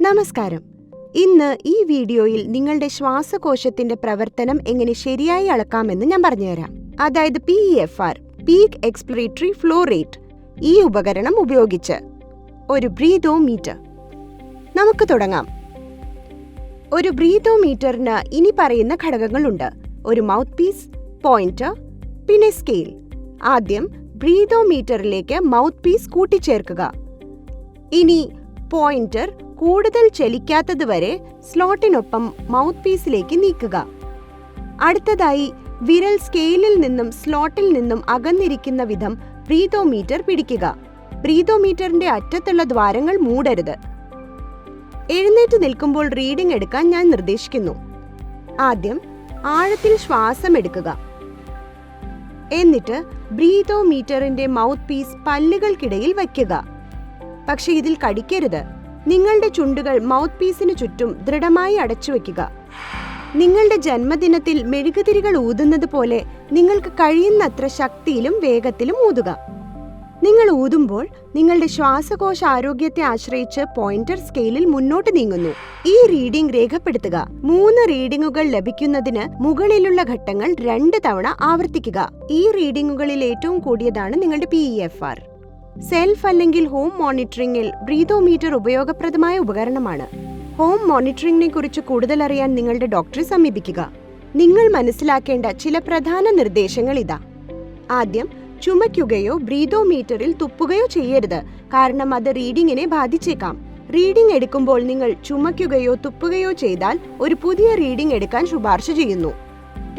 നമസ്കാരം. ഇന്ന് ഈ വീഡിയോയിൽ നിങ്ങളുടെ ശ്വാസകോശത്തിന്റെ പ്രവർത്തനം എങ്ങനെ ശരിയായി അളക്കാമെന്ന് ഞാൻ പറഞ്ഞുതരാം. അതായത് P F R peak expiratory flow rate ഈ ഉപകരണം ഉപയോഗിച്ച്. ഒരു ബ്രീതോമീറ്റർ. നമുക്ക് തുടങ്ങാം. ഒരു ബ്രീതോമീറ്ററിന് ഇനി പറയുന്ന ഘടകങ്ങളുണ്ട്. ഒരു മൗത്ത് പീസ് പോയിന്റർ പിന്നെ സ്കെയിൽ ആദ്യം ബ്രീതോമീറ്ററിലേക്ക് മൗത്ത് പീസ് കൂട്ടിച്ചേർക്കുക. ഇനി പോയിന്റർ കൂടുതൽ ചലിക്കാത്തതുവരെ സ്ലോട്ടിനൊപ്പം മൗത്ത് പീസിലേക്ക് നീക്കുക. അടുത്തതായി വിരൽ സ്കെയിലിൽ നിന്നും സ്ലോട്ടിൽ നിന്നും അകന്നിരിക്കുന്ന വിധം ബ്രീതോമീറ്റർ പിടിക്കുക. ബ്രീതോമീറ്ററിന്റെ അറ്റത്തുള്ള ദ്വാരങ്ങൾ മൂടരുത്. എഴുന്നേറ്റ് നിൽക്കുമ്പോൾ റീഡിംഗ് എടുക്കാൻ ഞാൻ നിർദ്ദേശിക്കുന്നു. ആദ്യം ആഴത്തിൽ ശ്വാസം എടുക്കുക എന്നിട്ട് ബ്രീതോ മീറ്ററിന്റെ മൗത്ത് പീസ് പല്ലുകൾക്കിടയിൽ വയ്ക്കുക. പക്ഷെ ഇതിൽ കടിക്കരുത്. നിങ്ങളുടെ ചുണ്ടുകൾ മൗത്ത് പീസിന് ചുറ്റും ദൃഢമായി അടച്ചു വയ്ക്കുക. നിങ്ങളുടെ ജന്മദിനത്തിൽ മെഴുകുതിരികൾ ഊതുന്നത് പോലെ നിങ്ങൾക്ക് കഴിയുന്നത്ര ശക്തിയിലും വേഗത്തിലും ഊതുക. നിങ്ങൾ ഊതുമ്പോൾ നിങ്ങളുടെ ശ്വാസകോശ ആരോഗ്യത്തെ ആശ്രയിച്ച് പോയിന്റർ സ്കെയിലിൽ മുന്നോട്ട് നീങ്ങുന്നു. ഈ റീഡിംഗ് രേഖപ്പെടുത്തുക. മൂന്ന് റീഡിംഗുകൾ ലഭിക്കുന്നതിന് മുകളിലുള്ള ഘട്ടങ്ങൾ രണ്ട് തവണ ആവർത്തിക്കുക. ഈ റീഡിംഗുകളിൽ ഏറ്റവും കൂടിയതാണ് നിങ്ങളുടെ പി എഫ് ആർ സെൽഫ് അല്ലെങ്കിൽ ഹോം മോണിറ്ററിംഗിൽ ബ്രീതോമീറ്റർ ഉപയോഗപ്രദമായ ഉപകരണമാണ്. ഹോം മോണിറ്ററിംഗിനെ കുറിച്ച് കൂടുതൽ അറിയാൻ നിങ്ങളുടെ ഡോക്ടറെ സമീപിക്കുക. നിങ്ങൾ മനസ്സിലാക്കേണ്ട ചില പ്രധാന നിർദ്ദേശങ്ങൾ ഇതാ. ആദ്യം ചുമയ്ക്കുകയോ ബ്രീതോമീറ്ററിൽ തുപ്പുകയോ ചെയ്യരുത്. കാരണം അത് റീഡിങ്ങിനെ ബാധിച്ചേക്കാം. റീഡിംഗ് എടുക്കുമ്പോൾ നിങ്ങൾ ചുമയ്ക്കുകയോ തുപ്പുകയോ ചെയ്താൽ ഒരു പുതിയ റീഡിംഗ് എടുക്കാൻ ശുപാർശ ചെയ്യുന്നു.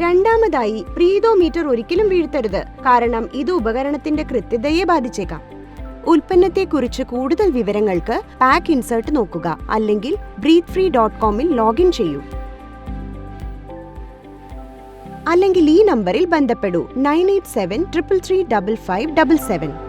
രണ്ടാമതായി ബ്രീതോമീറ്റർ ഒരിക്കലും വീഴ്ത്തരുത്. കാരണം ഇത് ഉപകരണത്തിന്റെ കൃത്യതയെ ബാധിച്ചേക്കാം. ഉൽപ്പന്നത്തെക്കുറിച്ച് കൂടുതൽ വിവരങ്ങൾക്ക് പാക്ക് ഇൻസേർട്ട് നോക്കുക. അല്ലെങ്കിൽ ബ്രീത്ത് ഫ്രീ ഡോട്ട് കോമിൽ ലോഗിൻ ചെയ്യൂ. അല്ലെങ്കിൽ ഈ നമ്പറിൽ ബന്ധപ്പെടൂ nine eight seven triple three double five double seven